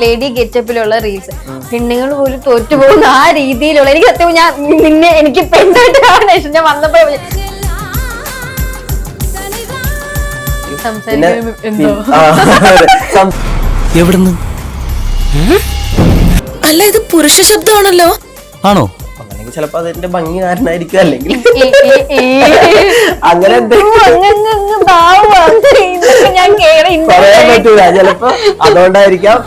Lady ഗെറ്റപ്പിലുള്ള reels പെണ്ണുങ്ങൾ പോലും തോറ്റു പോകുന്ന ആ രീതിയിലുള്ള എനിക്ക് സത്യം ഞാൻ നിന്നെ എനിക്ക് പെണ്ണായിട്ട് കാണാൻ ഇഷ്ടം. ഞാൻ വന്നപ്പോ പിന്നെ സംസാരിക്കുമ്പോ എന്തോ. ആ, അതെ. സം- എവിടുന്ന്? അല്ല ഇത് പുരുഷ ശബ്ദമാണല്ലോ. ആണോ? അല്ലെങ്കിൽ ചിലപ്പോ അതിന്റെ ഭംഗി കാരണമായിരിക്കും അല്ലെങ്കിൽ. അങ്ങനെ ഞാൻ കേറി പറയാൻ പറ്റൂല. ചിലപ്പോ അതുകൊണ്ടായിരിക്കാം.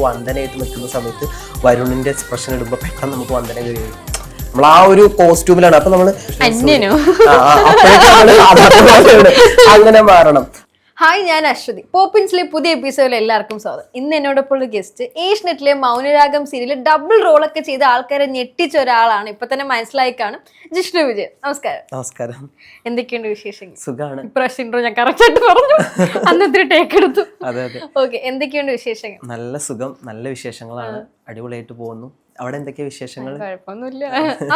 കൊടുത്തിട്ട് വന്ദനയായിട്ട് നിൽക്കുന്ന സമയത്ത് വരുണിന്റെ എക്സ്പ്രഷൻ ഇടുമ്പോ പെട്ടെന്ന് നമുക്ക് വന്ദന കയറി നമ്മൾ ആ ഒരു കോസ്റ്റ്യൂമിലാണ് അപ്പൊ നമ്മൾ. അങ്ങനെ മാറണം. ഹായ് ഞാൻ അശ്വതി. പോപ്പിൻസിലെ പുതിയ എപ്പിസോഡിൽ എല്ലാവർക്കും സ്വാഗതം. ഇന്ന് എന്നോടൊപ്പം ഉള്ള ഗസ്റ്റ് ഏഷ്യനെറ്റിലെ മൗനരാഗം സീരിയലിൽ ഡബിൾ റോളൊക്കെ ചെയ്ത ആൾക്കാരെ ഞെട്ടിച്ച ഒരാളാണ് ഇപ്പൊ തന്നെ മനസ്സിലായി കാണും ജിഷ്ണു വിജയൻ. നമസ്കാരം. നമസ്കാരം. എന്തൊക്കെയുണ്ട് വിശേഷങ്ങൾ? സുഖമാണ് ഇപ്രാവശ്യം ഇൻട്രോ ഞാൻ കറക്റ്റ് പറഞ്ഞു. അന്നത്തെ ടേക്ക് എടുത്തു. അതെ അതെ. ഓക്കെ എന്തൊക്കെയുണ്ട് വിശേഷങ്ങൾ? നല്ല സുഖം. നല്ല വിശേഷങ്ങളാണ്. അടിപൊളിയായിട്ട് പോകുന്നു. അവിടെ എന്തൊക്കെയാ വിശേഷങ്ങൾ കുഴപ്പമൊന്നുമില്ല.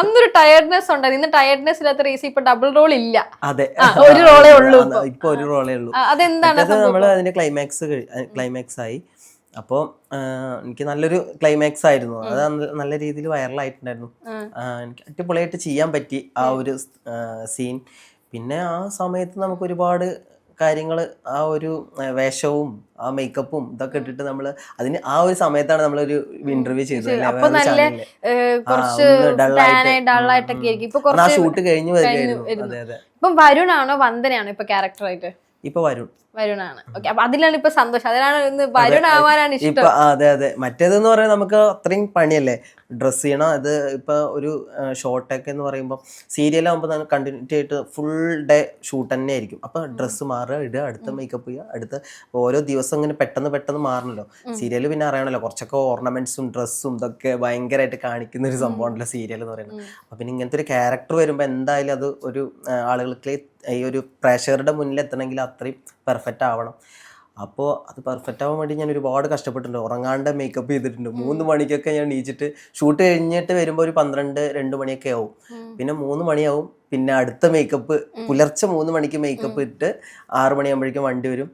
അന്നൊരു ടയർഡ്നെസ് ഉണ്ടായിരുന്നു. ഇന്ന് ടയർഡ്നെസ് ഇല്ലാത്ത റീസ് ഇപ്പൊ ഡബിൾ റോൾ ഇല്ല. അതെ. ഒരു റോളേ ഉള്ളൂ ഇപ്പൊ ഒരു റോളേ ഉള്ളൂ. അതെന്താണ് നമ്മൾ അതിന്റെ ക്ലൈമാക്സ് ക്ലൈമാക്സ് ആയി. അപ്പോൾ എനിക്ക് നല്ലൊരു ക്ലൈമാക്സ് ആയിരുന്നു. അത് നല്ല രീതിയിൽ വൈറൽ വൈറലായിട്ടുണ്ടായിരുന്നു എനിക്ക് അടിപൊളിയായിട്ട് ചെയ്യാൻ പറ്റി ആ ഒരു സീൻ പിന്നെ ആ സമയത്ത് നമുക്ക് ഒരുപാട് കാര്യങ്ങൾ ആ ഒരു വേഷവും ആ മേക്കപ്പും ഇതൊക്കെ ഇട്ടിട്ട് നമ്മൾ അതിന് ആ ഒരു സമയത്താണ് നമ്മളൊരു ഇന്റർവ്യൂ ചെയ്തത് ഷൂട്ട് കഴിഞ്ഞു വരുന്നു. ഇപ്പം വരുണാണോ വന്ദനയാണോ ഇപ്പൊ ക്യാരക്ടറായിട്ട് ഇപ്പൊ വരുൺ. വരുണാണ്. ഓക്കെ അപ്പൊ അതിലാണ് ഇപ്പൊ സന്തോഷം. അതിലാണ് ഇന്ന് വരുൺ ആവാനാണ് ഇഷ്ടം. ഇപ്പൊ അതെ അതെ. മറ്റേതെന്ന് പറയാൻ നമുക്ക് അത്രയും പണിയല്ലേ? ഡ്രസ് ചെയ്യണം. അത് ഇപ്പൊ ഒരു ഷോർട്ട് ഒക്കെ എന്ന് പറയുമ്പോൾ സീരിയലാകുമ്പോൾ കണ്ടിന്യൂറ്റി ആയിട്ട് ഫുൾ ഡേ ഷൂട്ട് തന്നെ ആയിരിക്കും. അപ്പൊ ഡ്രസ്സ് മാറുക ഇടുക അടുത്ത മേക്കപ്പ് ചെയ്യുക അടുത്ത ഓരോ ദിവസം ഇങ്ങനെ പെട്ടെന്ന് പെട്ടെന്ന് മാറണല്ലോ. സീരിയൽ പിന്നെ അറിയണല്ലോ. കുറച്ചൊക്കെ ഓർണമെന്റ്സും ഡ്രസ്സും ഇതൊക്കെ ഭയങ്കരമായിട്ട് കാണിക്കുന്ന ഒരു സംഭവമാണല്ലോ സീരിയൽ എന്ന് പറയുന്നത്. അപ്പൊ പിന്നെ ഇങ്ങനത്തെ ഒരു ക്യാരക്ടർ വരുമ്പോൾ എന്തായാലും അത് ഒരു ആളുകൾക്ക് ഈ ഒരു പ്രേക്ഷകരുടെ മുന്നിൽ എത്തണമെങ്കിൽ അത്രയും പെർഫെക്റ്റ് ആവണം. അപ്പോൾ അത് പെർഫെക്റ്റ് ആവാൻ വേണ്ടി ഞാൻ ഒരുപാട് കഷ്ടപ്പെട്ടിട്ടുണ്ട്. ഉറങ്ങാണ്ട് മേക്കപ്പ് ചെയ്തിട്ടുണ്ട്. മൂന്ന് മണിക്കൊക്കെ ഞാൻ എണീച്ചിട്ട് ഷൂട്ട് കഴിഞ്ഞിട്ട് വരുമ്പോൾ ഒരു പന്ത്രണ്ട് രണ്ട് മണിയൊക്കെ ആവും. പിന്നെ മൂന്ന് മണിയാവും. പിന്നെ അടുത്ത മേക്കപ്പ് പുലർച്ചെ മൂന്ന് മണിക്ക് മേക്കപ്പ് ഇട്ട് ആറ് മണിയാകുമ്പോഴേക്കും വണ്ടി വരും.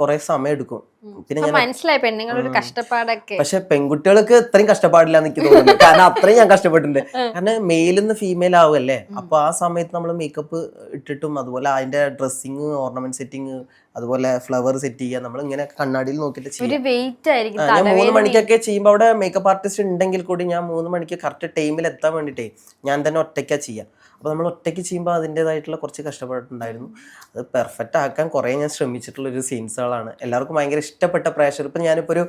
കുറേ സമയം എടുക്കും. പിന്നെ ഞാൻ മനസ്സിലായി പെണ്ണുങ്ങളുടെ ഒരു കഷ്ടപ്പാടൊക്കെ. പക്ഷെ പെൺകുട്ടികൾക്ക് ഇത്രയും കഷ്ടപ്പാടില്ല എനിക്ക് തോന്നുന്നു. കാരണം അത്രയും ഞാൻ കഷ്ടപ്പെട്ടിട്ടുണ്ട്. കാരണം മെയിൽ നിന്ന് ഫീമെയിൽ ആവുമല്ലേ അപ്പൊ ആ സമയത്ത് നമ്മൾ മേക്കപ്പ് ഇട്ടിട്ടും അതുപോലെ അതിന്റെ ഡ്രസ്സിങ് ഓർണമെന്റ് സെറ്റിങ് അതുപോലെ ഫ്ലവർ സെറ്റ് ചെയ്യുക നമ്മൾ ഇങ്ങനെ കണ്ണാടിയിൽ നോക്കിയിട്ട് ചെയ്യും. ഞാൻ മൂന്ന് മണിക്കൊക്കെ ചെയ്യുമ്പോൾ അവിടെ മേക്കപ്പ് ആർട്ടിസ്റ്റ് ഉണ്ടെങ്കിൽ കൂടി ഞാൻ മൂന്ന് മണിക്ക് കറക്റ്റ് ടൈമിൽ എത്താൻ വേണ്ടിയിട്ടേ ഞാൻ തന്നെ ഒറ്റയ്ക്കാ ചെയ്യാം. അപ്പൊ നമ്മൾ ഒറ്റയ്ക്ക് ചെയ്യുമ്പോൾ അതിന്റെതായിട്ടുള്ള കുറച്ച് കഷ്ടപ്പാടുണ്ടായിരുന്നു. അത് പെർഫെക്റ്റ് ആക്കാൻ കുറേ ഞാൻ ശ്രമിച്ചിട്ടുള്ള ഒരു സീൻസുകളാണ് എല്ലാവർക്കും ഭയങ്കര ഇഷ്ടപ്പെട്ട പ്രേഷർ ഇപ്പം ഞാനിപ്പോൾ ഒരു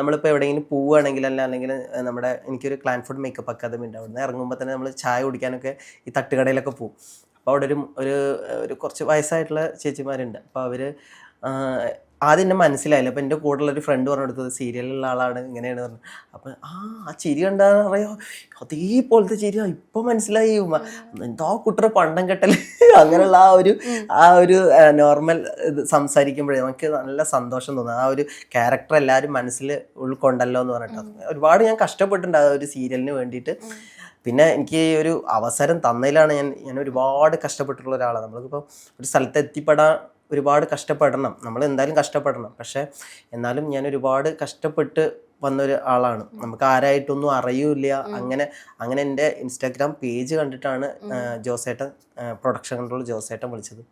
നമ്മളിപ്പോൾ എവിടെയെങ്കിലും പോവുകയാണെങ്കിൽ അല്ല അല്ലെങ്കിൽ നമ്മുടെ എനിക്കൊരു ക്ലാൻഫുഡ് മേക്കപ്പ് അക്കാദമി ഉണ്ട്. അവിടുന്ന് ഇറങ്ങുമ്പോൾ തന്നെ നമ്മൾ ചായ കുടിക്കാനൊക്കെ ഈ തട്ടുകടയിലൊക്കെ പോകും അപ്പോൾ അവിടെ ഒരു ഒരു കുറച്ച് വയസ്സായിട്ടുള്ള ചേച്ചിമാരുണ്ട്. അപ്പോൾ അവർ ആദ്യം എന്നെ മനസ്സിലായില്ല. അപ്പം എന്റെ കൂടെയുള്ള ഒരു ഫ്രണ്ട് പറഞ്ഞെടുത്തത് സീരിയലുള്ള സീരിയലിലുള്ള ആളാണ് ഇങ്ങനെയാണ് പറഞ്ഞു. അപ്പം ആ ആ ചിരി കണ്ടാന്ന് പറയാ അതേപോലത്തെ ചിരി ഇപ്പം മനസ്സിലായി. എന്തോ കുട്ടറെ പണ്ടം കെട്ടൽ അങ്ങനെയുള്ള ആ ഒരു ആ ഒരു നോർമൽ ഇത് സംസാരിക്കുമ്പോഴേ നമുക്ക് നല്ല സന്തോഷം തോന്നുന്നു ആ ഒരു ക്യാരക്ടർ എല്ലാവരും മനസ്സിൽ ഉൾക്കൊണ്ടല്ലോ എന്ന് പറഞ്ഞിട്ട്. ഒരുപാട് ഞാൻ കഷ്ടപ്പെട്ടിട്ടുണ്ട് ആ ഒരു സീരിയലിന് വേണ്ടിയിട്ട്. പിന്നെ എനിക്ക് ഈ ഒരു അവസരം തന്നതിലാണ് ഞാൻ ഞാൻ ഒരുപാട് കഷ്ടപ്പെട്ടിട്ടുള്ള ഒരാളാണ്. നമ്മൾക്കിപ്പോൾ ഒരു സ്ഥലത്ത് എത്തിപ്പെടാൻ ഒരുപാട് കഷ്ടപ്പെടണം. നമ്മൾ എന്തായാലും കഷ്ടപ്പെടണം. പക്ഷേ എന്നാലും ഞാൻ ഒരുപാട് കഷ്ടപ്പെട്ട് വന്നൊരു ആളാണ്. നമുക്ക് ആരായിട്ടൊന്നും അറിയൂല അങ്ങനെ അങ്ങനെ എന്റെ ഇൻസ്റ്റാഗ്രാം പേജ് കണ്ടിട്ടാണ് ജോസേട്ടൻ പ്രൊഡക്ഷൻ കൺട്രോൾ ജോസേട്ടൻ വിളിച്ചത്.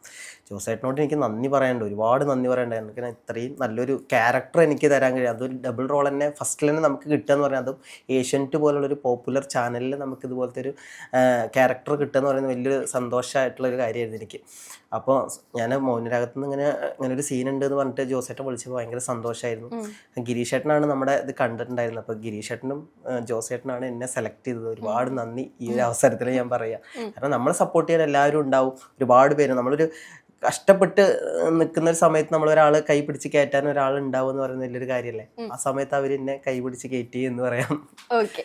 ജോസേട്ടനോട് എനിക്ക് നന്ദി പറയേണ്ട ഒരുപാട് നന്ദി പറയേണ്ട എനിക്ക് ഇത്രയും നല്ലൊരു ക്യാരക്ടർ എനിക്ക് തരാൻ കഴിയും. അതൊരു ഡബിൾ റോൾ തന്നെ ഫസ്റ്റിൽ തന്നെ നമുക്ക് കിട്ടുക എന്ന് പറയുന്നത് അതും ഏഷ്യന്റ് പോലുള്ള ഒരു പോപ്പുലർ ചാനലിൽ നമുക്ക് ഇതുപോലത്തെ ഒരു ക്യാരക്ടർ കിട്ടുക എന്ന് പറയുന്നത് വലിയൊരു സന്തോഷമായിട്ടുള്ളൊരു കാര്യമായിരുന്നു എനിക്ക്. അപ്പോൾ ഞാൻ മൗനരാഗത്ത് നിന്ന് ഇങ്ങനെ ഇങ്ങനെ ഒരു സീൻ ഉണ്ട് എന്ന് പറഞ്ഞിട്ട് ജോസേട്ടൻ വിളിച്ചപ്പോൾ ഭയങ്കര സന്തോഷമായിരുന്നു ഗിരീഷേട്ടനാണ് നമ്മുടെ ഇത് കണ്ടിട്ടുണ്ടായിരുന്നത് അപ്പോൾ ഗിരീഷേട്ടനും ജോസ് ഏട്ടനാണ് എന്നെ സെലക്ട് ചെയ്തത്. ഒരുപാട് നന്ദി ഈ ഒരു അവസരത്തിൽ ഞാൻ പറയാം. കാരണം നമ്മളെ സപ്പോർട്ട് ചെയ്യാൻ എല്ലാവരും ഉണ്ടാവും. ഒരുപാട് പേര് നമ്മളൊരു കഷ്ടപ്പെട്ട് നിൽക്കുന്ന ഒരു സമയത്ത് നമ്മൾ ഒരാൾ കൈ പിടിച്ച് കയറ്റാൻ ഒരാൾ ഉണ്ടാവും എന്ന് പറയുന്ന വലിയൊരു കാര്യമല്ലേ? ആ സമയത്ത് അവർ എന്നെ കൈ പിടിച്ച് കയറ്റി എന്ന് പറയാം. ഓക്കെ.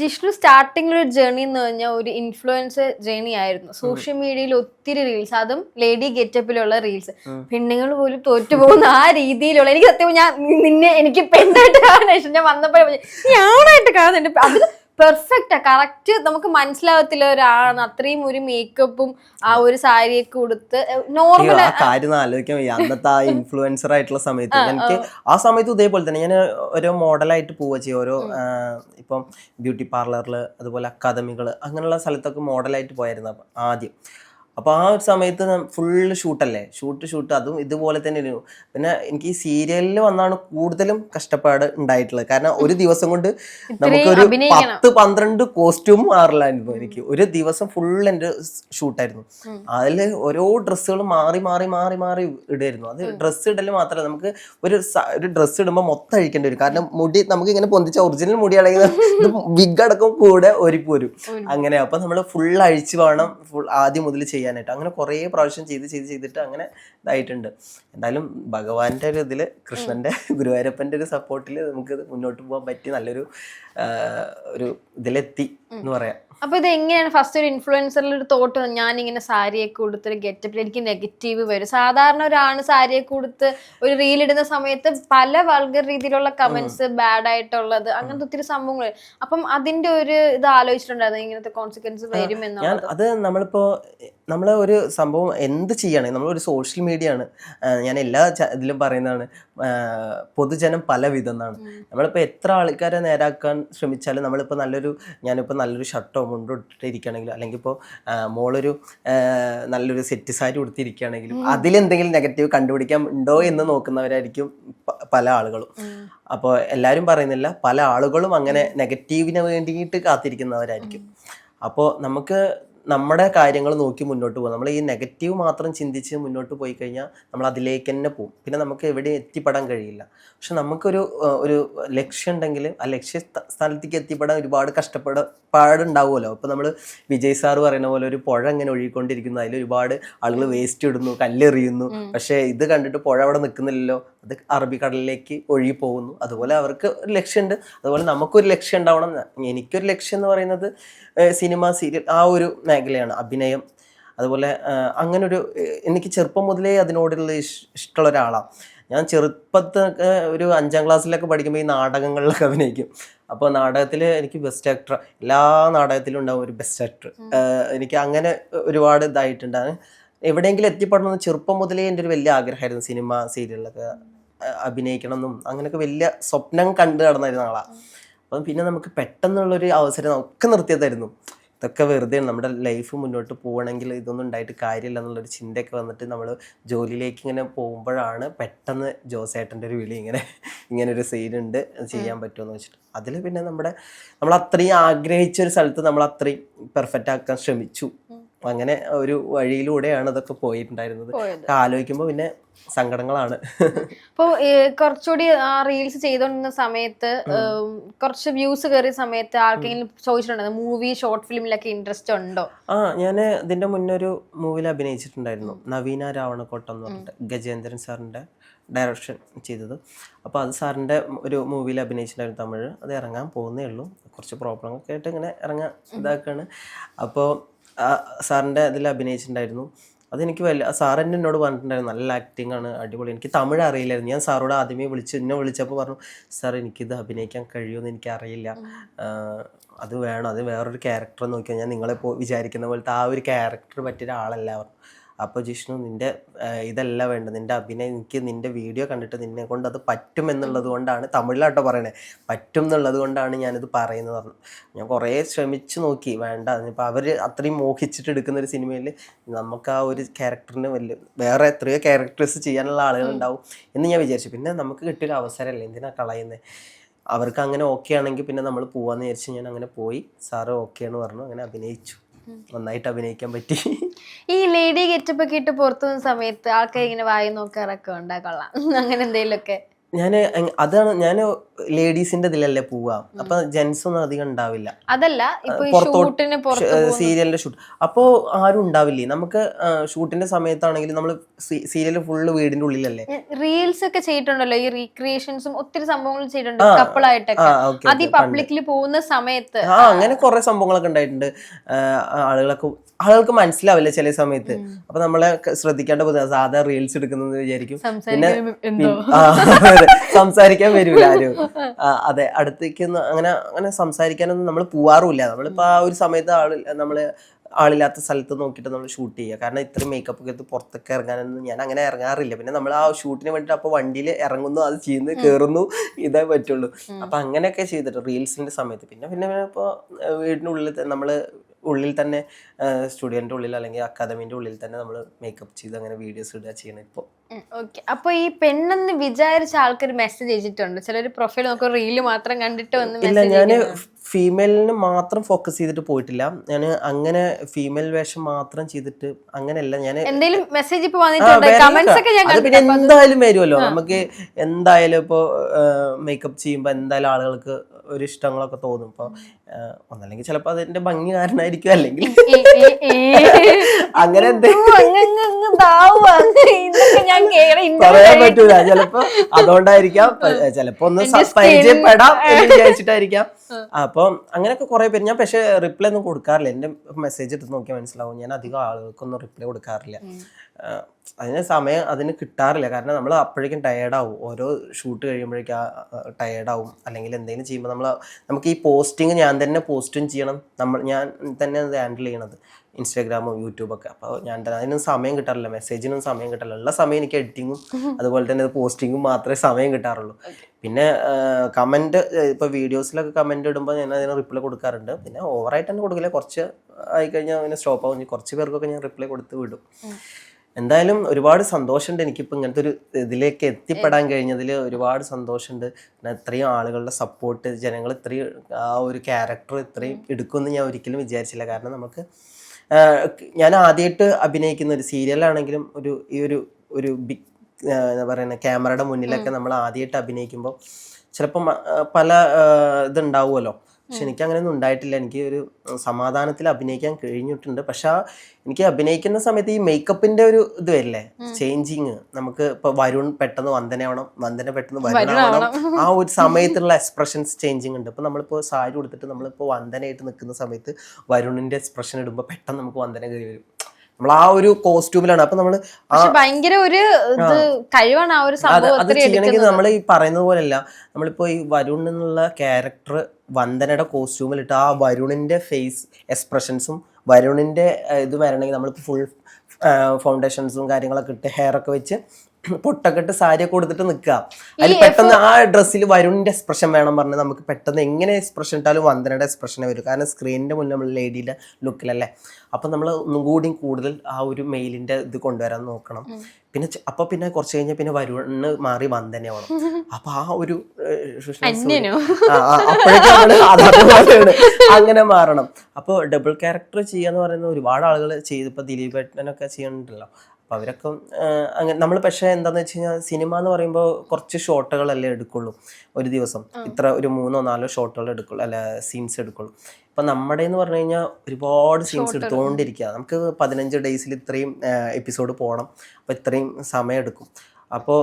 ജിഷ്ണു സ്റ്റാർട്ടിംഗ് ഒരു ജേർണി എന്ന് പറഞ്ഞാൽ ഒരു ഇൻഫ്ലുവൻസ് ജേർണി ആയിരുന്നു. സോഷ്യൽ മീഡിയയിൽ ഒത്തിരി റീൽസ് അതും ലേഡി ഗെറ്റപ്പിലുള്ള റീൽസ് പെണ്ണുങ്ങൾ പോലും തോറ്റു പോകുന്ന ആ രീതിയിലുള്ള എനിക്ക് സത്യം ഞാൻ നിന്നെ എനിക്ക് പെണ്ണായിട്ട് കാണാൻ ഞാൻ വന്നപ്പോഴേ ഞാനായിട്ട് കാണുന്നുണ്ട്. അത് പെർഫെക്റ്റാ കറക്റ്റ് നമുക്ക് മനസ്സിലാവത്തില്ല ഒരാളാണ്. അത്രയും ഒരു മേക്കപ്പും ആ ഒരു സാരിയൊക്കെ കൊടുത്ത് നോർമൽ കാര്യം ആലോചിക്കാൻ അന്നത്തെ ആ ഇൻഫ്ലുവൻസർ ആയിട്ടുള്ള സമയത്ത് എനിക്ക് ആ. സമയത്ത് ഇതേപോലെ തന്നെ. ഞാൻ ഓരോ മോഡലായിട്ട് പോവുക ചെയ്യും. ഓരോ ഇപ്പം ബ്യൂട്ടി പാർലറിൽ അതുപോലെ അക്കാദമികൾ അങ്ങനെയുള്ള സ്ഥലത്തൊക്കെ മോഡലായിട്ട് പോയായിരുന്നു. ആദ്യം. അപ്പോൾ ആ ഒരു സമയത്ത് ഫുള്ള് ഷൂട്ടല്ലേ ഷൂട്ട് ഷൂട്ട് അതും ഇതുപോലെ തന്നെ ഇരുന്നു പിന്നെ എനിക്ക് ഈ സീരിയലിൽ വന്നാണ് കൂടുതലും കഷ്ടപ്പാട് ഉണ്ടായിട്ടുള്ളത്. കാരണം ഒരു ദിവസം കൊണ്ട് നമുക്കൊരു ഒരു പത്ത് പന്ത്രണ്ട് കോസ്റ്റ്യൂം മാറില്ലായിരുന്നു എനിക്ക് ഒരു ദിവസം ഫുൾ എന്റെ ഷൂട്ടായിരുന്നു അതിൽ ഓരോ ഡ്രസ്സുകൾ മാറി മാറി മാറി മാറി ഇടുമായിരുന്നു അത് ഡ്രസ്സ് ഇടൽ മാത്രമല്ല നമുക്ക് ഒരു ഒരു ഡ്രസ്സ് ഇടുമ്പോൾ മൊത്തം അഴിക്കേണ്ടി വരും. കാരണം മുടി നമുക്ക് ഇങ്ങനെ പൊന്തിച്ച ഒറിജിനൽ മുടിയാണെങ്കിൽ ഇത് വിഗ് അടക്കം കൂടെ ഒരുപ്പോരും അങ്ങനെ. അപ്പൊ നമ്മൾ ഫുൾ അഴിച്ച് വേണം. ഫുൾ ആദ്യം മുതൽ ചെയ്യാനായിട്ട്. അങ്ങനെ കുറേ പ്രാവശ്യം ചെയ്ത് ചെയ്ത് ചെയ്തിട്ട് അങ്ങനെ ഇതായിട്ടുണ്ട്. എന്തായാലും ഭഗവാന്റെ ഒരു ഇതിൽ കൃഷ്ണന്റെ ഗുരുവായൂരപ്പന്റെ ഒരു സപ്പോർട്ടിൽ നമുക്ക് മുന്നോട്ട് പോകാൻ പറ്റി നല്ലൊരു ഒരു ഇതിലെത്തി എന്ന് പറയാം. അപ്പൊ ഇത് എങ്ങനെയാണ് ഫസ്റ്റ് ഒരു ഇൻഫ്ലുവൻസറിൽ ഒരു തോട്ട് ഞാൻ ഇങ്ങനെ സാരിയൊക്കെ ഉടുത്തൊരു ഗെറ്റപ്പിൽ എനിക്ക് നെഗറ്റീവ് വരും. സാധാരണ ഒരാണ് സാരിയൊക്കെ ഉടുത്ത് ഒരു റീൽ ഇടുന്ന സമയത്ത് പല വൾഗർ രീതിയിലുള്ള കമന്റ്സ് ബാഡ് ആയിട്ടുള്ളത് അങ്ങനത്തെ ഒത്തിരി സംഭവങ്ങൾ അപ്പം അതിന്റെ ഒരു ഇത് ആലോചിച്ചിട്ടുണ്ടായിരുന്നു? ഇങ്ങനത്തെ കോൺസിക്വൻസ് വരും ഞാൻ അത് നമ്മളിപ്പോ നമ്മൾ ഒരു സംഭവം എന്ത് ചെയ്യുകയാണെങ്കിൽ നമ്മളൊരു സോഷ്യൽ മീഡിയ ആണ്. ഞാൻ എല്ലാ ഇതിലും പറയുന്നതാണ് പൊതുജനം പല വിധം എന്നാണ് നമ്മളിപ്പോൾ എത്ര ആൾക്കാരെ നേരാക്കാൻ ശ്രമിച്ചാലും നമ്മളിപ്പോൾ നല്ലൊരു ഞാനിപ്പോൾ നല്ലൊരു ഷർട്ടോ മുണ്ടോ ഇട്ടിരിക്കുകയാണെങ്കിലും അല്ലെങ്കിൽ ഇപ്പോൾ മോളൊരു നല്ലൊരു സെറ്റ് സാരി ഉടുത്തിരിക്കുകയാണെങ്കിലും അതിലെന്തെങ്കിലും നെഗറ്റീവ് കണ്ടുപിടിക്കാൻ ഉണ്ടോ എന്ന് നോക്കുന്നവരായിരിക്കും പല ആളുകളും. അപ്പോൾ എല്ലാവരും പറയുന്നില്ല പല ആളുകളും അങ്ങനെ നെഗറ്റീവിന് വേണ്ടിയിട്ട് കാത്തിരിക്കുന്നവരായിരിക്കും. അപ്പോൾ നമുക്ക് നമ്മുടെ കാര്യങ്ങൾ നോക്കി മുന്നോട്ട് പോകും. നമ്മൾ ഈ നെഗറ്റീവ് മാത്രം ചിന്തിച്ച് മുന്നോട്ട് പോയി കഴിഞ്ഞാൽ നമ്മൾ അതിലേക്ക് തന്നെ പോകും. പിന്നെ നമുക്ക് എവിടെയും എത്തിപ്പെടാൻ കഴിയില്ല. പക്ഷെ നമുക്കൊരു ഒരു ലക്ഷ്യം ഉണ്ടെങ്കിൽ ആ ലക്ഷ്യ സ്ഥലത്തേക്ക് എത്തിപ്പെടാൻ ഒരുപാട് കഷ്ടപ്പെട പാടുണ്ടാവുമല്ലോ അപ്പോൾ നമ്മൾ വിജയ് സാർ പറയുന്ന പോലെ ഒരു പുഴ ഇങ്ങനെ ഒഴുകിക്കൊണ്ടിരിക്കുന്നു. അതിൽ ഒരുപാട് ആളുകൾ വേസ്റ്റ് ഇടുന്നു കല്ലെറിയുന്നു. പക്ഷേ ഇത് കണ്ടിട്ട് പുഴ അവിടെ നിൽക്കുന്നില്ലല്ലോ. അത് അറബിക്കടലിലേക്ക് ഒഴുകി പോകുന്നു അതുപോലെ അവർക്ക് ഒരു ലക്ഷ്യമുണ്ട്. അതുപോലെ നമുക്കൊരു ലക്ഷ്യം ഉണ്ടാവണം. എനിക്കൊരു ലക്ഷ്യം എന്ന് പറയുന്നത് സിനിമ സീരിയൽ ആ ഒരു മേഖലയാണ് അഭിനയം. അതുപോലെ അങ്ങനൊരു എനിക്ക് ചെറുപ്പം മുതലേ അതിനോടുള്ള ഇഷ്ടമുള്ള ഒരാളാണ് ഞാൻ ചെറുപ്പത്തൊക്കെ ഒരു അഞ്ചാം ക്ലാസ്സിലൊക്കെ പഠിക്കുമ്പോൾ ഈ നാടകങ്ങളിലൊക്കെ അഭിനയിക്കും. അപ്പോൾ നാടകത്തിൽ എനിക്ക് ബെസ്റ്റ് ആക്ടർ എല്ലാ നാടകത്തിലും ഉണ്ടാവും ഒരു ബെസ്റ്റ് ആക്ടർ എനിക്ക് അങ്ങനെ ഒരുപാട് ഇതായിട്ടുണ്ട് എവിടെയെങ്കിലും എത്തിപ്പെടണമെന്ന് ചെറുപ്പം മുതലേ എന്റെ ഒരു വലിയ ആഗ്രഹമായിരുന്നു സിനിമ സീരിയലൊക്കെ അഭിനയിക്കണമെന്നും അങ്ങനെയൊക്കെ വലിയ സ്വപ്നം കണ്ടു നടന്നിരുന്ന ആളാണ് അപ്പം പിന്നെ നമുക്ക് പെട്ടെന്നുള്ളൊരു അവസരം ഒക്കെ നിർത്തിയതായിരുന്നു. ഇതൊക്കെ വെറുതെ നമ്മുടെ ലൈഫ് മുന്നോട്ട് പോകണമെങ്കിൽ ഇതൊന്നും ഉണ്ടായിട്ട് കാര്യമില്ല എന്നുള്ളൊരു ചിന്തയൊക്കെ വന്നിട്ട് നമ്മൾ ജോലിയിലേക്ക് ഇങ്ങനെ പോകുമ്പോഴാണ് പെട്ടെന്ന് ജോസേട്ടന്റെ ഒരു വിളി ഇങ്ങനെ ഇങ്ങനെ ഒരു സീൻ ഉണ്ട് ചെയ്യാൻ പറ്റുമെന്ന് വെച്ചിട്ട്. അതിൽ പിന്നെ നമ്മുടെ നമ്മൾ അത്രയും ആഗ്രഹിച്ച ഒരു സ്ഥലത്ത് നമ്മൾ അത്രയും പെർഫെക്റ്റ് ആക്കാൻ ശ്രമിച്ചു. അങ്ങനെ ഒരു വഴിയിലൂടെയാണ് ഇതൊക്കെ പോയിട്ടുണ്ടായിരുന്നത്. ആലോചിക്കുമ്പോ ആലോചിക്കുമ്പോൾ പിന്നെ സങ്കടങ്ങളാണ്. അപ്പൊ കുറച്ചുകൂടി ആ റീൽസ് ചെയ്തോണ്ടിരുന്ന സമയത്ത് കുറച്ച് വ്യൂസ് കയറിയ സമയത്ത് ആർക്കെങ്കിലും ചോദിച്ചിട്ടുണ്ടോ? മൂവി ഷോർട്ട് ഫിലിമിലൊക്കെ ഇൻട്രസ്റ്റ് ഉണ്ടോ? ആ ഞാൻ ഇതിന്റെ മുന്നേ ഒരു മൂവിയിൽ അഭിനയിച്ചിട്ടുണ്ടായിരുന്നു. നവീന രാവണക്കോട്ടം എന്ന് പറഞ്ഞിട്ട് ഗജേന്ദ്രൻ സാറിന്റെ ഡയറക്ഷൻ ചെയ്തത്. അപ്പോൾ അത് സാറിന്റെ ഒരു മൂവിയിൽ അഭിനയിച്ചിട്ടുണ്ടായിരുന്നു തമിഴ്. അത് ഇറങ്ങാൻ പോകുന്നേ ഉള്ളൂ. കുറച്ച് പ്രോബ്ലം ഒക്കെ ആയിട്ട് ഇങ്ങനെ ഇറങ്ങാൻ ഇതാക്കാണ്. അപ്പോൾ സാറിന്റെ ഇതിൽ അഭിനയിച്ചിട്ടുണ്ടായിരുന്നു. അതെനിക്ക് വലിയ സാർ തന്നെ എന്നോട് പറഞ്ഞിട്ടുണ്ടായിരുന്നു നല്ല ആക്ടിങ് ആണ് അടിപൊളി. എനിക്ക് തമിഴ് അറിയില്ലായിരുന്നു. ഞാൻ സാറോട് ആദ്യമേ വിളിച്ചു എന്നെ വിളിച്ചപ്പോൾ പറഞ്ഞു സാർ എനിക്കിത് അഭിനയിക്കാൻ കഴിയുമെന്ന് എനിക്ക് അറിയില്ല. അത് വേണം. അത് വേറൊരു ക്യാരക്ടർ നോക്കിയാൽ ഞാൻ നിങ്ങളെ വിചാരിക്കുന്ന പോലത്തെ ആ ഒരു ക്യാരക്ടർ പറ്റിയ ഒരാളല്ല. പറഞ്ഞു അപ്പോൾ ജിഷ്ണു നിന്റെ ഇതല്ല വേണ്ടത്. നിന്റെ അഭിനയം എനിക്ക് നിന്റെ വീഡിയോ കണ്ടിട്ട് നിന്നെ കൊണ്ട് അത് പറ്റും എന്നുള്ളത് കൊണ്ടാണ് തമിഴിലാട്ടോ പറയണേ. പറ്റും എന്നുള്ളത് കൊണ്ടാണ് ഞാനിത് പറയുന്നത്. പറഞ്ഞു ഞാൻ കുറേ ശ്രമിച്ചു നോക്കി. വേണ്ട ഇപ്പോൾ അവർ അത്രയും മോഹിച്ചിട്ട് എടുക്കുന്ന ഒരു സിനിമയിൽ നമുക്ക് ആ ഒരു ക്യാരക്ടറിന് വലിയ വേറെ എത്രയോ ക്യാരക്ടേഴ്സ് ചെയ്യാനുള്ള ആളുകളുണ്ടാവും എന്ന് ഞാൻ വിചാരിച്ചു. പിന്നെ നമുക്ക് കിട്ടിയൊരു അവസരമല്ലേ? എന്തിനാണ് കളയുന്നത് അവർക്ക് അങ്ങനെ ഓക്കെ ആണെങ്കിൽ പിന്നെ നമ്മൾ പോവാന്ന് വിചാരിച്ച് ഞാൻ അങ്ങനെ പോയി. സാറ് ഓക്കെ എന്ന് പറഞ്ഞു. അങ്ങനെ അഭിനയിച്ചു. നന്നായിട്ട് അഭിനയിക്കാൻ പറ്റി. ഈ ലേഡി ഗെറ്റപ്പ് ഒക്കെ ഇട്ട് പുറത്തു സമയത്ത് ആൾക്കാർ ഇങ്ങനെ വായി നോക്കാറൊക്കെ ഉണ്ടാ? അങ്ങനെ എന്തെങ്കിലുമൊക്കെ. ഞാൻ അതാണ് ഞാൻ ലേഡീസിന്റെ ഇതിലല്ലേ പോവാ. അപ്പൊ ജെന്റ്സ് ഒന്നും അധികം ഉണ്ടാവില്ല. അതല്ല സീരിയലിന്റെ ഷൂട്ട്. അപ്പോ ആരും ഉണ്ടാവില്ലേ? നമുക്ക് ഷൂട്ടിന്റെ സമയത്താണെങ്കിൽ നമ്മൾ സീരിയൽ ഫുള്ള് വീടിന്റെ ഉള്ളിലല്ലേ? റീൽസ് ഒക്കെ ചെയ്തിട്ടുണ്ടല്ലോ. ഈ റീക്രിയേഷൻസും ഒത്തിരി സംഭവങ്ങളും ചെയ്തിട്ടുണ്ട് കപ്പിളായിട്ടൊക്കെ അത് ഈ പബ്ലിക്കിൽ പോകുന്ന സമയത്ത് ആ അങ്ങനെ കുറെ സംഭവങ്ങളൊക്കെ ഉണ്ടായിട്ടുണ്ട്. ആളുകളൊക്കെ ആളുകൾക്ക് മനസ്സിലാവില്ല ചില സമയത്ത്. അപ്പൊ നമ്മളെ ശ്രദ്ധിക്കേണ്ട സാധാ റീൽസ് എടുക്കുന്നത് വിചാരിക്കും. പിന്നെ അതെ, സംസാരിക്കാൻ വരൂല ആരും. അതെ അടുത്തേക്ക് അങ്ങനെ അങ്ങനെ സംസാരിക്കാനൊന്നും നമ്മൾ പോവാറുമില്ല. നമ്മളിപ്പോ ആ ഒരു സമയത്ത് ആൾ നമ്മൾ ആളില്ലാത്ത സ്ഥലത്ത് നോക്കിയിട്ട് നമ്മൾ ഷൂട്ട് ചെയ്യുക. കാരണം ഇത്രയും മേക്കപ്പ് ഒക്കെ എടുത്ത് പുറത്തൊക്കെ ഇറങ്ങാനൊന്നും ഞാൻ അങ്ങനെ ഇറങ്ങാറില്ല. പിന്നെ നമ്മൾ ആ ഷൂട്ടിന് വേണ്ടിയിട്ട് അപ്പോൾ വണ്ടിയിൽ ഇറങ്ങുന്നു അത് ചെയ്യുന്നു കയറുന്നു ഇതേ പറ്റുള്ളൂ. അപ്പൊ അങ്ങനെയൊക്കെ ചെയ്തിട്ട് റീൽസിന്റെ സമയത്ത്. പിന്നെ പിന്നെ ഇപ്പോൾ വീടിനുള്ളിൽ ഉള്ളിൽ നമ്മൾ ഉള്ളിൽ തന്നെ സ്റ്റുഡിയോന്റെ ഉള്ളിൽ അല്ലെങ്കിൽ അക്കാദമിന്റെ ഉള്ളിൽ തന്നെ നമ്മൾ മേക്കപ്പ് ചെയ്ത് അങ്ങനെ വീഡിയോസ് ഇടുക ചെയ്യണം ഇപ്പോൾ ഓക്കെ അപ്പൊ ഈ പെണ്ണെന്ന് വിചാരിച്ച ആൾക്കൊരു മെസ്സേജ് അയച്ചിട്ടുണ്ട്. ചിലർ പ്രൊഫൈൽ നോക്കുമ്പോൾ റീൽ മാത്രം കണ്ടിട്ട് വന്ന് ഇല്ല ഞാൻ ഫീമെയിലിന് മാത്രം ഫോക്കസ് ചെയ്തിട്ട് പോയിട്ടില്ല. ഞാൻ അങ്ങനെ ഫീമെയിൽ വേഷം മാത്രം ചെയ്തിട്ട് അങ്ങനെയല്ല ഞാൻ മെസ്സേജ് ഇപ്പൊ പിന്നെ എന്തായാലും വരുമല്ലോ. നമുക്ക് എന്തായാലും ഇപ്പോൾ മേക്കപ്പ് ചെയ്യുമ്പോൾ എന്തായാലും ആളുകൾക്ക് ഒരു ഇഷ്ടങ്ങളൊക്കെ തോന്നും. ഇപ്പോൾ ഒന്നല്ലെങ്കിൽ ചിലപ്പോ അതിന്റെ ഭംഗി കാരണമായിരിക്കും അല്ലെങ്കിൽ അങ്ങനെ പറയാൻ പറ്റൂല. ചിലപ്പോ അതുകൊണ്ടായിരിക്കാം. ചിലപ്പോ ഒന്ന് പരിചയപ്പെടാം എന്ന് വിചാരിച്ചിട്ടായിരിക്കാം. അപ്പൊ അങ്ങനെയൊക്കെ കുറെ പേര് ഞാൻ പക്ഷെ റിപ്ലൈ ഒന്നും കൊടുക്കാറില്ല. എന്റെ മെസ്സേജ് എടുത്ത് നോക്കിയാൽ മനസ്സിലാവും. ഞാൻ അധികം ആളുകൾക്കൊന്നും റിപ്ലൈ കൊടുക്കാറില്ല. അതിന് സമയം അതിന് കിട്ടാറില്ല. കാരണം നമ്മൾ അപ്പോഴേക്കും ടയേർഡാവും ഓരോ ഷൂട്ട് കഴിയുമ്പോഴേക്കും ടയേർഡാവും അല്ലെങ്കിൽ എന്തെങ്കിലും ചെയ്യുമ്പോൾ നമ്മൾ നമുക്ക് ഈ പോസ്റ്റിങ് ഞാൻ തന്നെ പോസ്റ്റും ചെയ്യണം. നമ്മൾ ഞാൻ തന്നെ അത് ഹാൻഡിൽ ചെയ്യണത്. ഇൻസ്റ്റാഗ്രാമും യൂട്യൂബൊക്കെ അപ്പോൾ ഞാൻ തന്നെ അതിനൊന്നും സമയം കിട്ടാറില്ല. മെസ്സേജിനൊന്നും സമയം കിട്ടാറില്ല. ഉള്ള സമയം എനിക്ക് എഡിറ്റിങ്ങും അതുപോലെ തന്നെ പോസ്റ്റിങ്ങും മാത്രമേ സമയം കിട്ടാറുള്ളൂ. പിന്നെ കമന്റ് ഇപ്പോൾ വീഡിയോസിലൊക്കെ കമന്റ് ഇടുമ്പോൾ ഞാൻ അതിന് റിപ്ലൈ കൊടുക്കാറുണ്ട്. പിന്നെ ഓവറായിട്ട് തന്നെ കൊടുക്കില്ല. കുറച്ച് ആയിക്കഴിഞ്ഞാൽ അങ്ങനെ സ്റ്റോപ്പ് ആവും. കുറച്ച് പേർക്കൊക്കെ ഞാൻ റിപ്ലൈ കൊടുത്ത് വിടും. എന്തായാലും ഒരുപാട് സന്തോഷമുണ്ട് എനിക്കിപ്പോൾ ഇങ്ങനത്തെ ഒരു ഇതിലേക്ക് എത്തിപ്പെടാൻ കഴിഞ്ഞതിൽ ഒരുപാട് സന്തോഷമുണ്ട്. പിന്നെ ഇത്രയും ആളുകളുടെ സപ്പോർട്ട് ജനങ്ങൾ ഇത്രയും ആ ഒരു ക്യാരക്ടർ ഇത്രയും എടുക്കുമെന്ന് ഞാൻ ഒരിക്കലും വിചാരിച്ചില്ല. കാരണം നമുക്ക് ഞാൻ ആദ്യമായിട്ട് അഭിനയിക്കുന്ന ഒരു സീരിയലാണെങ്കിലും ഒരു ഈ ഒരു ഒരു ബിഗ് എന്താ പറയുന്നത് ക്യാമറയുടെ മുന്നിലൊക്കെ നമ്മൾ ആദ്യമായിട്ട് അഭിനയിക്കുമ്പോൾ ചിലപ്പം പല ഇതുണ്ടാവുമല്ലോ. പക്ഷെ എനിക്ക് അങ്ങനെയൊന്നും ഉണ്ടായിട്ടില്ല. എനിക്ക് ഒരു സമാധാനത്തിൽ അഭിനയിക്കാൻ കഴിഞ്ഞിട്ടുണ്ട്. പക്ഷെ ആ എനിക്ക് അഭിനയിക്കുന്ന സമയത്ത് ഈ മേക്കപ്പിന്റെ ഒരു ഇത് വരില്ലേ? ചേഞ്ചിങ് നമുക്ക് ഇപ്പൊ വരുൺ പെട്ടെന്ന് വന്ദനയാവണം വന്ദന പെട്ടെന്ന് വരുണാവണം. ആ ഒരു സമയത്തുള്ള എക്സ്പ്രഷൻസ് ചേഞ്ചിങ് ഉണ്ട്. ഇപ്പൊ നമ്മളിപ്പോ സാരി കൊടുത്തിട്ട് നമ്മളിപ്പോ വന്ദനയായിട്ട് നിൽക്കുന്ന സമയത്ത് വരുണിന്റെ എക്സ്പ്രഷൻ ഇടുമ്പോൾ പെട്ടെന്ന് നമുക്ക് വന്ദന കയറി വരും. നമ്മൾ ആ ഒരു കോസ്റ്റ്യൂമിലാണ് അപ്പൊ നമ്മൾ ഭയങ്കര ഒരു കഴിവാണ് ആ ഒരു അത് ചെയ്യണമെങ്കിൽ നമ്മൾ ഈ പറയുന്നത് പോലെയല്ല. നമ്മളിപ്പോ ഈ വരുൺ എന്നുള്ള ക്യാരക്ടർ വന്ദനയുടെ കോസ്റ്റ്യൂമിലിട്ട് ആ വരുണിന്റെ ഫേസ് എക്സ്പ്രഷൻസും വരുണിന്റെ ഇത് വരണമെങ്കിൽ നമ്മളിപ്പോൾ ഫുൾ ഫൗണ്ടേഷൻസും കാര്യങ്ങളൊക്കെ ഇട്ട് ഹെയർ ഒക്കെ വെച്ച് പൊട്ടൊക്കെ ഇട്ട് സാരിയൊക്കെ കൊടുത്തിട്ട് നിൽക്കുക അതിൽ പെട്ടെന്ന് ആ ഡ്രസ്സിൽ വരുണിന്റെ എക്സ്പ്രഷൻ വേണം പറഞ്ഞ് നമുക്ക് പെട്ടെന്ന് എങ്ങനെ എക്സ്പ്രഷൻ ഇട്ടാലും വന്ദനയുടെ എക്സ്പ്രഷനെ വരും. കാരണം സ്ക്രീനിന്റെ മുന്നിൽ നമ്മൾ ലേഡിയുടെ ലുക്കിലല്ലേ അപ്പം നമ്മൾ ഒന്നും കൂടി കൂടുതൽ ആ ഒരു മെയിലിന്റെ ഇത് കൊണ്ടുവരാൻ നോക്കണം. പിന്നെ അപ്പൊ പിന്നെ കുറച്ച് കഴിഞ്ഞാൽ പിന്നെ വരുണ് മാറി വന്ദനയാണ് അപ്പൊ ആ ഒരു അങ്ങനെ മാറണം. അപ്പോൾ ഡബിൾ ക്യാരക്ടർ ചെയ്യാന്ന് പറയുന്ന ഒരുപാട് ആളുകൾ ചെയ്ത് ഇപ്പൊ ദിലീപ് ഒക്കെ ചെയ്യുന്നുണ്ടല്ലോ. അപ്പൊ അവരൊക്കെ അങ്ങനെ നമ്മൾ പക്ഷേ എന്താന്ന് വെച്ച് കഴിഞ്ഞാൽ സിനിമ എന്ന് പറയുമ്പോൾ കുറച്ച് ഷോട്ടുകളല്ലേ എടുക്കുള്ളൂ. ഒരു ദിവസം. ഇത്ര ഒരു മൂന്നോ നാലോ ഷോട്ടുകൾ എടുക്കുള്ളൂ. അല്ല സീൻസ് എടുക്കുള്ളൂ. ഇപ്പം നമ്മുടെ എന്ന് പറഞ്ഞു കഴിഞ്ഞാൽ ഒരുപാട് സീൻസ് എടുത്തുകൊണ്ടിരിക്കുക നമുക്ക് പതിനഞ്ച് ഡേയ്സിൽ ഇത്രയും എപ്പിസോഡ് പോകണം അപ്പോൾ ഇത്രയും സമയം എടുക്കും. അപ്പോൾ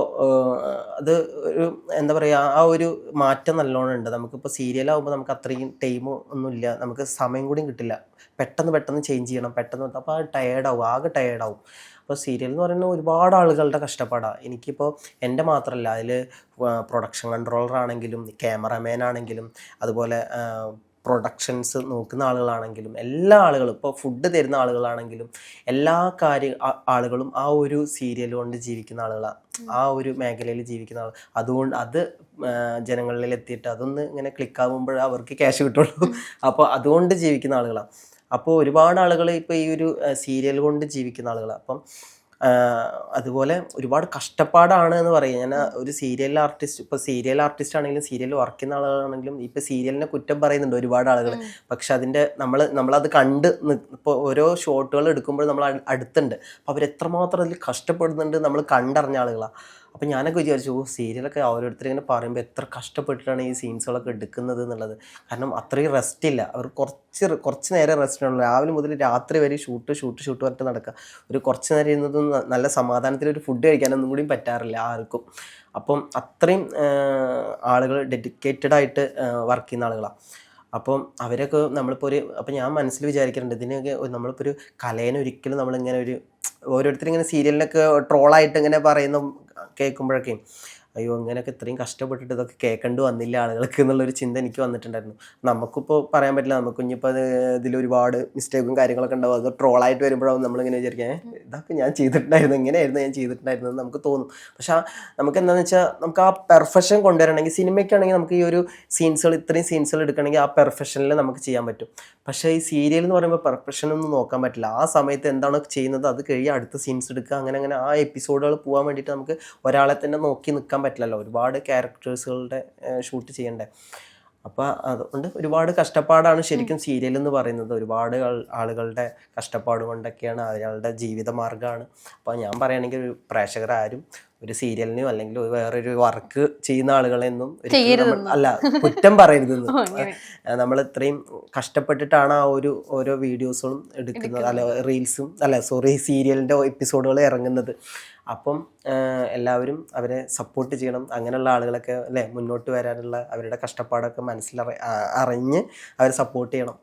അത് ഒരു എന്താ പറയുക ആ ഒരു മാറ്റം നല്ലോണം ഉണ്ട്. നമുക്കിപ്പോൾ സീരിയലാകുമ്പോൾ നമുക്ക് അത്രയും ടൈം ഒന്നുമില്ല നമുക്ക് സമയം കൂടിയും കിട്ടില്ല. പെട്ടെന്ന് പെട്ടെന്ന് ചേഞ്ച് ചെയ്യണം. പെട്ടെന്ന് അപ്പോൾ ആ ടയേർഡാവും. ആകെ ടയേർഡാവും. അപ്പോൾ സീരിയൽ എന്ന് പറയുന്നത് ഒരുപാട് ആളുകളുടെ കഷ്ടപ്പാടാണ് എനിക്കിപ്പോൾ എന്റെ മാത്രമല്ല അതിൽ പ്രൊഡക്ഷൻ കൺട്രോളർ ആണെങ്കിലും ക്യാമറമാൻ ആണെങ്കിലും അതുപോലെ പ്രൊഡക്ഷൻസ് നോക്കുന്ന ആളുകളാണെങ്കിലും എല്ലാ ആളുകളും ഇപ്പോൾ ഫുഡ് തരുന്ന ആളുകളാണെങ്കിലും എല്ലാ കാര്യ ആളുകളും ആ ഒരു സീരിയൽ കൊണ്ട് ജീവിക്കുന്ന ആളുകളാണ് ആ ഒരു മേഖലയിൽ ജീവിക്കുന്ന ആൾ അതുകൊണ്ട് അത് ജനങ്ങളിൽ എത്തിയിട്ട് അതൊന്ന് ഇങ്ങനെ ക്ലിക്ക് ആകുമ്പോൾ അവർക്ക് ക്യാഷ് കിട്ടുള്ളൂ. അപ്പോൾ അതുകൊണ്ട് ജീവിക്കുന്ന ആളുകളാണ് അപ്പോൾ ഒരുപാട് ആളുകൾ ഇപ്പോൾ ഈ ഒരു സീരിയൽ കൊണ്ട് ജീവിക്കുന്ന ആളുകളാണ് അപ്പം അതുപോലെ ഒരുപാട് കഷ്ടപ്പാടാണ് എന്ന് പറയും. ഞാൻ ഒരു സീരിയൽ ആർട്ടിസ്റ്റ് ഇപ്പോൾ സീരിയൽ ആർട്ടിസ്റ്റ് ആണെങ്കിലും സീരിയൽ വർക്ക് ചെയ്യുന്ന ആളുകളാണെങ്കിലും ഇപ്പോൾ സീരിയലിനെ കുറ്റം പറയുന്നുണ്ട് ഒരുപാട് ആളുകൾ പക്ഷെ അതിന്റെ നമ്മൾ നമ്മളത് കണ്ട് ഇപ്പോൾ ഓരോ ഷോട്ടുകൾ എടുക്കുമ്പോൾ നമ്മൾ അടുത്തുണ്ട്. അപ്പോൾ അവർ എത്രമാത്രം അതിൽ കഷ്ടപ്പെടുന്നുണ്ട് നമ്മൾ കണ്ടറിഞ്ഞ ആളുകളാണ് അപ്പം ഞാനൊക്കെ വിചാരിച്ചു ഓ സീരിയലൊക്കെ ഓരോരുത്തർ ഇങ്ങനെ പറയുമ്പോൾ എത്ര കഷ്ടപ്പെട്ടിട്ടാണ് ഈ സീൻസുകളൊക്കെ എടുക്കുന്നത് എന്നുള്ളത്? കാരണം അത്രയും റെസ്റ്റ് ഇല്ല. അവർ കുറച്ച് കുറച്ച് നേരം റെസ്റ്റ് ഉള്ളൂ. രാവിലെ മുതൽ രാത്രി വരെ ഷൂട്ട് ഷൂട്ട് ഷൂട്ട് പറഞ്ഞിട്ട് നടക്കുക. ഒരു കുറച്ച് നേരം ഇരുന്നതും നല്ല സമാധാനത്തിൽ ഒരു ഫുഡ് കഴിക്കാനൊന്നും കൂടി പറ്റാറില്ല ആർക്കും. അപ്പം അത്രയും ആളുകൾ ഡെഡിക്കേറ്റഡ് ആയിട്ട് വർക്ക് ചെയ്യുന്ന ആളുകളാണ് അപ്പം അവരൊക്കെ നമ്മളിപ്പോൾ ഒരു അപ്പം ഞാൻ മനസ്സിൽ വിചാരിക്കാറുണ്ട് ഇതിനൊക്കെ നമ്മളിപ്പോൾ ഒരു കലേനെ ഒരിക്കലും നമ്മളിങ്ങനെ ഒരു ഓരോരുത്തരും ഇങ്ങനെ സീരിയലിനൊക്കെ ട്രോളായിട്ട് ഇങ്ങനെ പറയുന്ന കേൾക്കുമ്പോഴൊക്കെ. അയ്യോ ഇങ്ങനെയൊക്കെ ഇത്രയും കഷ്ടപ്പെട്ടിട്ട് ഇതൊക്കെ കേൾക്കേണ്ടി വന്നില്ല ആളുകൾക്ക് എന്നുള്ളൊരു ചിന്ത എനിക്ക് വന്നിട്ടുണ്ടായിരുന്നു. നമുക്കിപ്പോൾ പറയാൻ പറ്റില്ല നമുക്ക് ഇനിയിപ്പോൾ ഇതിൽ ഒരുപാട് മിസ്റ്റേക്കും കാര്യങ്ങളൊക്കെ ഉണ്ടാവും. അത് ട്രോളായിട്ട് വരുമ്പോഴാവും നമ്മളിങ്ങനെ വിചാരിക്കാൻ ഇതൊക്കെ ഞാൻ ചെയ്തിട്ടുണ്ടായിരുന്നു ഇങ്ങനെയായിരുന്നു ഞാൻ ചെയ്തിട്ടുണ്ടായിരുന്നു എന്ന് നമുക്ക് തോന്നും. പക്ഷെ നമുക്ക് എന്താണെന്ന് വെച്ചാൽ നമുക്ക് ആ പെർഫെക്ഷൻ കൊണ്ടുവരണമെങ്കിൽ സിനിമയ്ക്കാണെങ്കിൽ നമുക്ക് ഈ ഒരു സീൻസുകൾ ഇത്രയും സീൻസുകൾ എടുക്കണമെങ്കിൽ ആ പെർഫെക്ഷനിൽ നമുക്ക് ചെയ്യാൻ പറ്റും. പക്ഷേ ഈ സീരിയൽ എന്ന് പറയുമ്പോൾ പെർഫെക്ഷൻ ഒന്നും നോക്കാൻ പറ്റില്ല. ആ സമയത്ത് എന്താണ് ചെയ്യുന്നത് അത് കഴിയുക അടുത്ത സീൻസ് എടുക്കുക അങ്ങനെ അങ്ങനെ ആ എപ്പിസോഡുകൾ പോകാൻ വേണ്ടിയിട്ട് നമുക്ക് ഒരാളെ തന്നെ നോക്കി നിൽക്കാൻ പറ്റില്ലല്ലോ. ഒരുപാട് ക്യാരക്ടേഴ്സുകളുടെ ഷൂട്ട് ചെയ്യണ്ടേ. അപ്പോൾ അതുകൊണ്ട് ഒരുപാട് കഷ്ടപ്പാടാണ് ശരിക്കും സീരിയൽ എന്ന് പറയുന്നത്. ഒരുപാട് ആളുകളുടെ കഷ്ടപ്പാട് കൊണ്ടൊക്കെയാണ് അയാളുടെ ജീവിതമാർഗമാണ് അപ്പോൾ ഞാൻ പറയുകയാണെങ്കിൽ ഒരു പ്രേക്ഷകരാരും ഒരു സീരിയലിനെയോ അല്ലെങ്കിൽ വേറൊരു വർക്ക് ചെയ്യുന്ന ആളുകളെന്നും അല്ല കുറ്റം പറയരുതെന്ന്. നമ്മൾ ഇത്രയും കഷ്ടപ്പെട്ടിട്ടാണ് ആ ഒരു ഓരോ വീഡിയോസുകളും എടുക്കുന്നത്. അല്ല റീൽസും അല്ല സോറി സീരിയലിന്റെ എപ്പിസോഡുകൾ ഇറങ്ങുന്നത്. അപ്പം എല്ലാവരും അവരെ സപ്പോർട്ട് ചെയ്യണം. അങ്ങനെയുള്ള ആളുകളൊക്കെ അല്ലേ മുന്നോട്ട് വരാനുള്ള അവരുടെ കഷ്ടപ്പാടൊക്കെ മനസ്സിലറി അറിഞ്ഞ് അവരെ സപ്പോർട്ട് ചെയ്യണം.